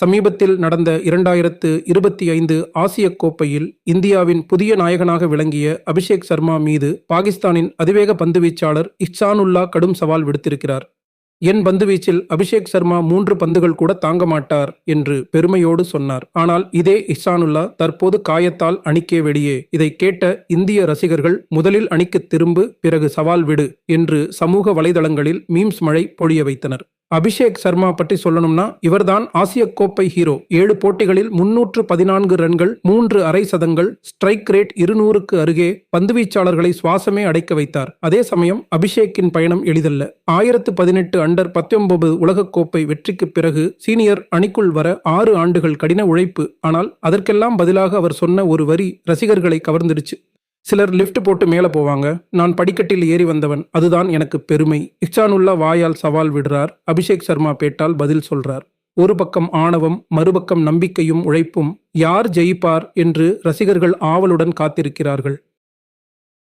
சமீபத்தில் நடந்த இரண்டாயிரத்து இருபத்தி ஐந்து ஆசிய கோப்பையில் இந்தியாவின் புதிய நாயகனாக விளங்கிய அபிஷேக் சர்மா மீது பாகிஸ்தானின் அதிவேக பந்துவீச்சாளர் இஹ்சானுல்லா கடும் சவால் விடுத்திருக்கிறார். என் பந்துவீச்சில் அபிஷேக் சர்மா மூன்று பந்துகள் கூட தாங்க மாட்டார் என்று பெருமையோடு சொன்னார். ஆனால் இதே இஹ்சானுல்லா தற்போது காயத்தால் அணிக்கே வெளியே. இதை கேட்ட இந்திய ரசிகர்கள் முதலில் அணிக்கு திரும்பு பிறகு சவால் விடு என்று சமூக வலைதளங்களில் மீம்ஸ் மழை பொழிய வைத்தனர். அபிஷேக் சர்மா பற்றி சொல்லணும்னா இவர்தான் ஆசிய கோப்பை ஹீரோ. ஏழு போட்டிகளில் முன்னூற்று பதினான்கு ரன்கள் மூன்று அரை சதங்கள் ஸ்ட்ரைக் ரேட் இருநூறுக்கு அருகே பந்துவீச்சாளர்களை சுவாசமே அடைக்க வைத்தார். அதே சமயம் அபிஷேக்கின் பயணம் எளிதல்ல. ஆயிரத்து பதினெட்டு அண்டர் பத்தொன்பது உலகக்கோப்பை வெற்றிக்கு பிறகு சீனியர் அணிக்குள் வர ஆறு ஆண்டுகள் கடின உழைப்பு. ஆனால் அதற்கெல்லாம் பதிலாக அவர் சொன்ன ஒரு வரி ரசிகர்களை கவர்ந்துடுச்சு. சிலர் லிஃப்ட் போட்டு மேலே போவாங்க. நான் படிக்கட்டில் ஏறி வந்தவன் அதுதான் எனக்கு பெருமை. இச்சானுல்லா வாயால் சவால் விடுறார். அபிஷேக் சர்மா பேட்டால் பதில் சொல்றார். ஒரு பக்கம் ஆணவம் மறுபக்கம் நம்பிக்கையும் உழைப்பும். யார் ஜெயிப்பார் என்று ரசிகர்கள் ஆவலுடன் காத்திருக்கிறார்கள்.